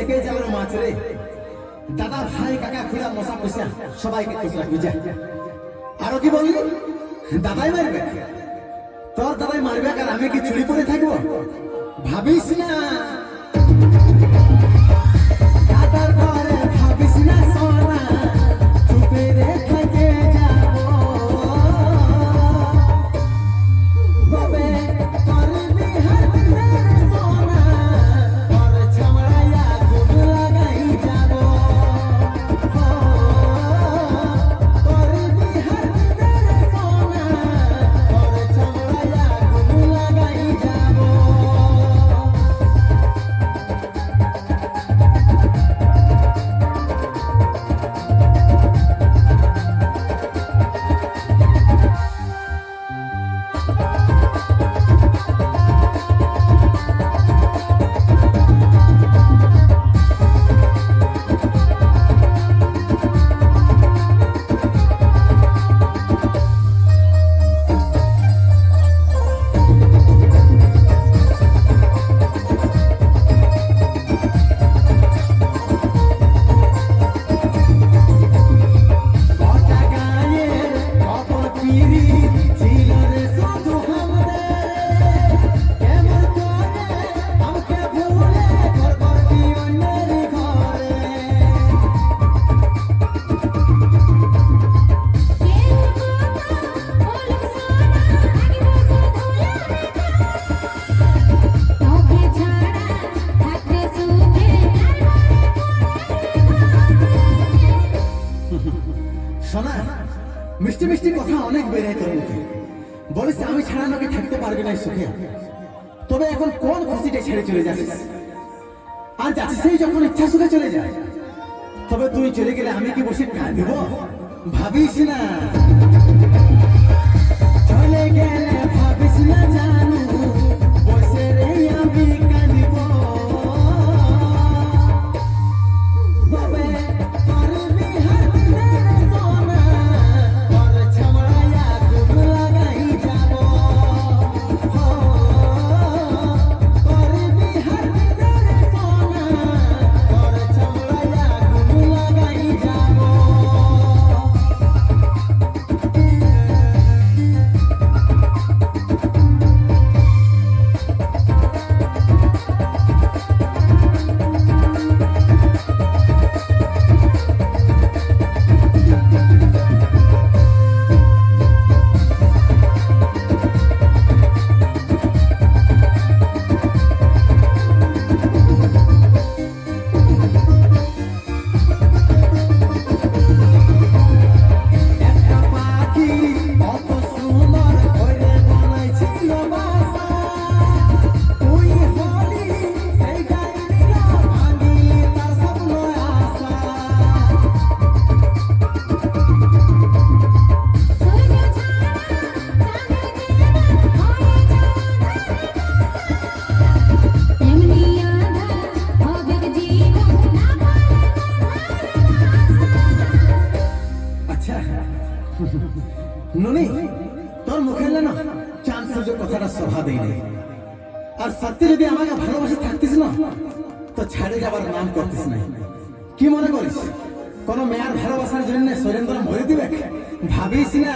সে একে মাছ রে। দাদা, ভাই, কাকা, খুড়া, মশা পয়সা সবাইকে খুশি রাখবি যা আরও কি বললি দাদাই মারবে? তোর দাদাই মারবে, আর আমি কি চুরি করে থাকব? ভাবিস না? মিষ্টি মিষ্টি কথা অনেক বেড়ে তোর মুখে। বলিস আমি ছাড়া নাকি থাকতে পারবি না সুখে। তবে এখন কোন খুশিটা ছেড়ে চলে যাচ্ছিস? আর যাচ্ছিস সেই যখন ইচ্ছা সুখে চলে যায়। তবে তুই চলে গেলে আমি কি বসে কাঁদব? ভাবিস না। চলে গেলে ননি, তোর মুখে না চান্স যে কথাটা সভা দেই নাই। আর সত্যি যদি আমাকে ভালোবাসে থাকতিস না, তো ছাড়ে যাবার নাম করতিস নাই। কি মনে করিস? কোন মেয়ার ভালোবাসার জন্য সুরেন্দ্র মরে দিবে? ভাবিস না।